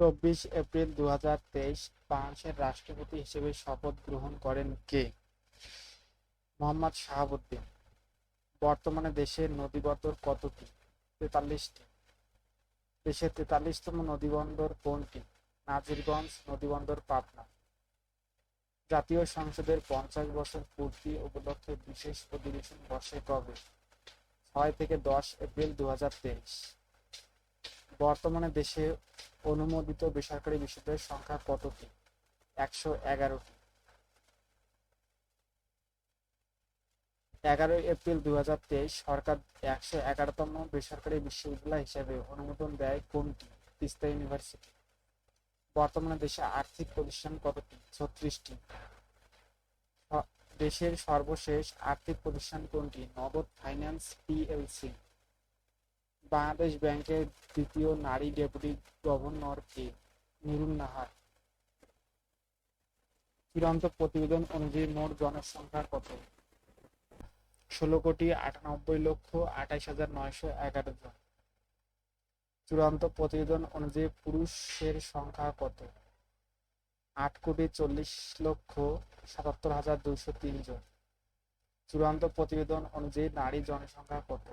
চব্বিশ এপ্রিল দু হাজার তেইশ বাংলাদেশের রাষ্ট্রপতি হিসেবে শপথ গ্রহণ করেন কে? মোহাম্মদ শাহাবুদ্দিন। বর্তমানে দেশের নদীবন্দর কতটি? তেতাল্লিশটি। দেশের তেতাল্লিশতম নদীবন্দর কোনটি? নাজিরগঞ্জ নদীবন্দর পাবনা। জাতীয় সংসদের পঞ্চাশ বছর পূর্তি উপলক্ষে বিশেষ অধিবেশন বসে কবে? ছয় থেকে দশ এপ্রিল দু হাজার তেইশ। বর্তমানে দেশে অনুমোদিত বেসরকারি বিশ্ববিদ্যালয়ের সংখ্যা কতটি? একশো এগারোটি। এগারোই এপ্রিল দু হাজার তেইশ সরকার একশো এগারোতম বেসরকারি বিশ্ববিদ্যালয় হিসেবে অনুমোদন দেয় কোনটি? তিস্তা ইউনিভার্সিটি। বর্তমানে দেশে আর্থিক প্রতিষ্ঠান কতটি? ছত্রিশটি। দেশের সর্বশেষ আর্থিক প্রতিষ্ঠান কোনটি? নগদ ফাইন্যান্স, পিএলসি। বাংলাদেশ ব্যাংকের দ্বিতীয় নারী ডেপুটি গভর্নর কে? নুরুন নাহার। চূড়ান্ত প্রতিবেদন অনুযায়ী মোট জনসংখ্যা কত? ষোলো কোটি আটানব্বই লক্ষ আঠাইশ হাজার নয়শো এগারো জন। চূড়ান্ত প্রতিবেদন অনুযায়ী পুরুষের সংখ্যা কত? আট কোটি চল্লিশ লক্ষ সাতাত্তর হাজার দুশো তিন জন। চূড়ান্ত প্রতিবেদন অনুযায়ী নারী জনসংখ্যা কত?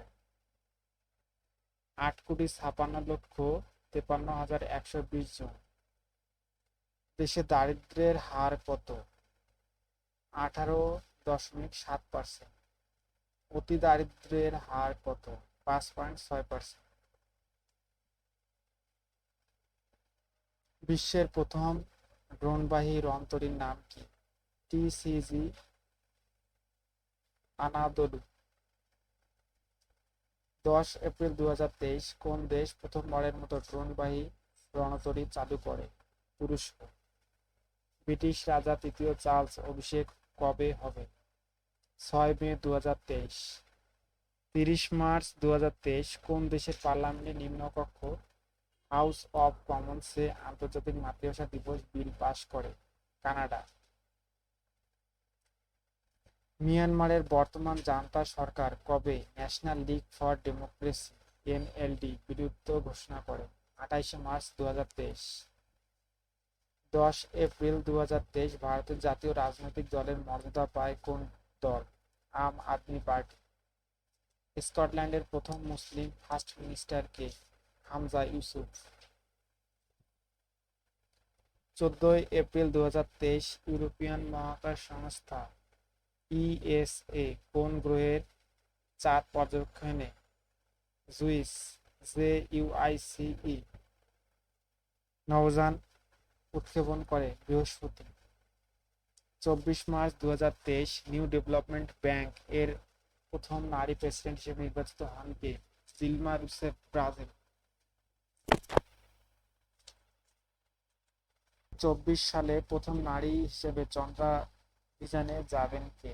আট কোটি ছাপান্ন লক্ষ তেপান্ন হাজার একশো বিশ জন। দেশে দারিদ্র্যের হার কত? আঠারো দশমিক সাত পার্সেন্ট। অতি দারিদ্র্যের হার কত? পাঁচ পয়েন্ট ছয় পার্সেন্ট। বিশ্বের প্রথম ড্রোনবাহী রন্তরীর নাম কি? TCG Anadolu. দশ এপ্রিল দু হাজার তেইশ কোন দেশ প্রথমবারের মতো ড্রোনবাহী রণতরী চালু করে? তুরস্ক। ব্রিটিশ রাজা তৃতীয় চার্লস অভিষেক কবে হবে? ছয় মে দু হাজার তেইশ। তিরিশ মার্চ দু হাজার তেইশ কোন দেশের পার্লামেন্টে নিম্নকক্ষ? হাউস অব কমন্সে আন্তর্জাতিক মাতৃভাষা দিবস বিল পাশ করে কানাডা। মিয়ানমারের বর্তমান জান্তা সরকার কবে national league for democracy, NLD, বিরুদ্ধ ঘোষণা করে? আঠাইশে মার্চ দু হাজার তেইশ। দশ এপ্রিল দু হাজার তেইশ, ভারতের জাতীয় রাজনৈতিক দলের মর্যাদা পায় কোন দল? আম আদমি পার্টি। স্কটল্যান্ডের প্রথম মুসলিম ফার্স্ট মিনিস্টার কে? Humza Yousaf. চোদ্দই এপ্রিল দু হাজার তেইশ, ইউরোপিয়ান মহাকাশ সংস্থা ইএসএ কোন গ্রহের চাঁদ পর্যবেক্ষণে? জুইস, জে ইউআইসিই নবযান উৎক্ষেপণ করে বৃহস্পতি। চব্বিশ মার্চ দু হাজার তেইশ, নিউ ডেভেলপমেন্ট ব্যাংক এর প্রথম নারী প্রেসিডেন্ট হিসেবে নির্বাচিত হন কে? জিলমা রুসেফ ব্রাজিল। চব্বিশ সালে প্রথম নারী হিসেবে চন্দ্রাভিযানে যাবেন কে?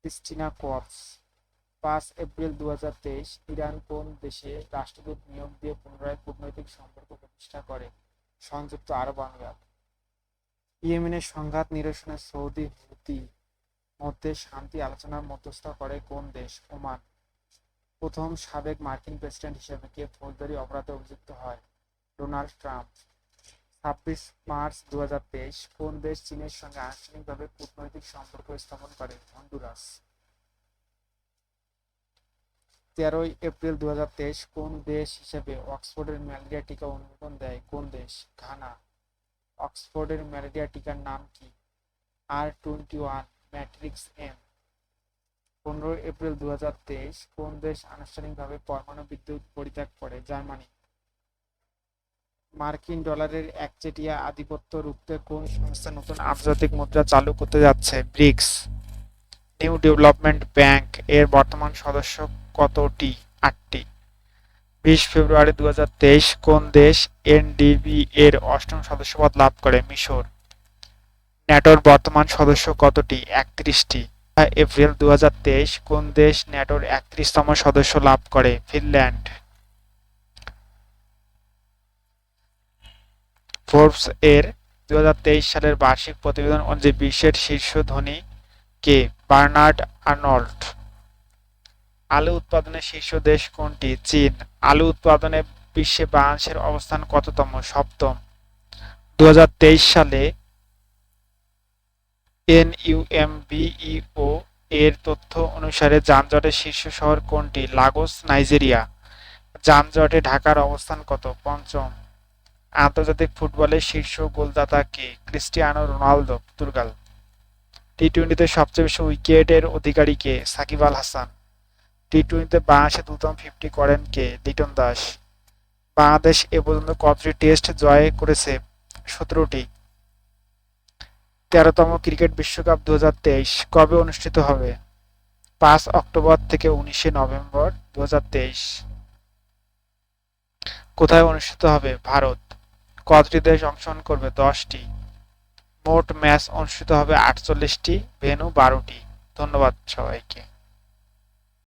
ক্রিস্টিনা কর্পস পাঁচ এপ্রিল দুহাজার তেইশ ইরান কোন দেশে রাষ্ট্রদূত নিয়োগ দিয়ে পুনরায় কূটনৈতিক সম্পর্ক প্রতিষ্ঠা করে? সংযুক্ত আরব আমিরাত। ইয়েমেনের সংঘাত নিরসনে সৌদি হুতি মধ্যে শান্তি আলোচনার মধ্যস্থতা করে কোন দেশ? ওমান। প্রথম সাবেক মার্কিন প্রেসিডেন্ট হিসেবে কে ফৌজদারি অপরাধে অভিযুক্ত হয়? Donald Trump. ছাব্বিশ মার্চ দু হাজার তেইশ, কোন দেশ চীনের সঙ্গে আনুষ্ঠানিকভাবে কূটনৈতিক সম্পর্ক স্থাপন করে? হন্ডুরাস। তেরোই এপ্রিল দুহাজার তেইশ, কোন দেশ হিসেবে অক্সফোর্ডের ম্যালেরিয়া টিকা অনুমোদন দেয়? কোন দেশ? ঘানা। অক্সফোর্ডের ম্যালেরিয়া টিকার নাম কি? R twenty one, matrix M. পনেরোই এপ্রিল দু হাজার তেইশ, কোন দেশ আনুষ্ঠানিকভাবে পরমাণু বিদ্যুৎ পরিত্যাগ করে? জার্মানি। মার্কিন ডলারের একচেটিয়া আধিপত্য রুখতে কোন সংস্থা নতুন আন্তর্জাতিক মুদ্রা চালু করতে যাচ্ছে? ব্রিক্স। নিউ ডেভেলপমেন্ট ব্যাংক এর বর্তমান সদস্য কতটি? আটটি। বিশ ফেব্রুয়ারি দু হাজার তেইশ কোন দেশ এনডিবি এর অষ্টম সদস্যপদ লাভ করে? মিশর। ন্যাটোর বর্তমান সদস্য কতটি? একত্রিশটি। এপ্রিল দু হাজার তেইশ কোন দেশ ন্যাটোর একত্রিশতম সদস্য লাভ করে? ফিনল্যান্ড। ফোর্বস এর দু হাজার তেইশ সালের বার্ষিক প্রতিবেদন অনুযায়ী বিশ্বের শীর্ষ ধনী কে? Bernard Arnold. আলু উৎপাদনের শীর্ষ দেশ কোনটি? চীন। আলু উৎপাদনে বিশ্বে বাংলাদেশের অবস্থান কততম? সপ্তম। দুহাজার তেইশ সালে এনইউএমবিইও এর তথ্য অনুসারে যানজটের শীর্ষ শহর কোনটি? Lagos, Nigeria. যানজটে ঢাকার অবস্থান কত? পঞ্চম। আন্তর্জাতিক ফুটবলের শীর্ষ গোলদাতা কে ক্রিস্টিয়ানো রোনালদো পর্তুগাল টি টোয়েন্টিতে সবচেয়ে বেশি উইকেটের অধিকারী কে সাকিব আল হাসান। টি টোয়েন্টিতে বাংলাদেশে দ্রুততম ফিফটি করেন কে? লিটন দাস। বাংলাদেশ এ পর্যন্ত কতটি টেস্ট জয় করেছে? সতেরোটি। তেরোতম ক্রিকেট বিশ্বকাপ দু হাজার তেইশ কবে অনুষ্ঠিত হবে? পাঁচ অক্টোবর থেকে উনিশে নভেম্বর দু হাজার তেইশ। কোথায় অনুষ্ঠিত হবে ভারত? কতটি দেশ অংশগ্রহণ করবে? দশটি। মোট ম্যাচ অনুষ্ঠিত হবে আটচল্লিশটি ভেনু বারোটি। ধন্যবাদ সবাইকে।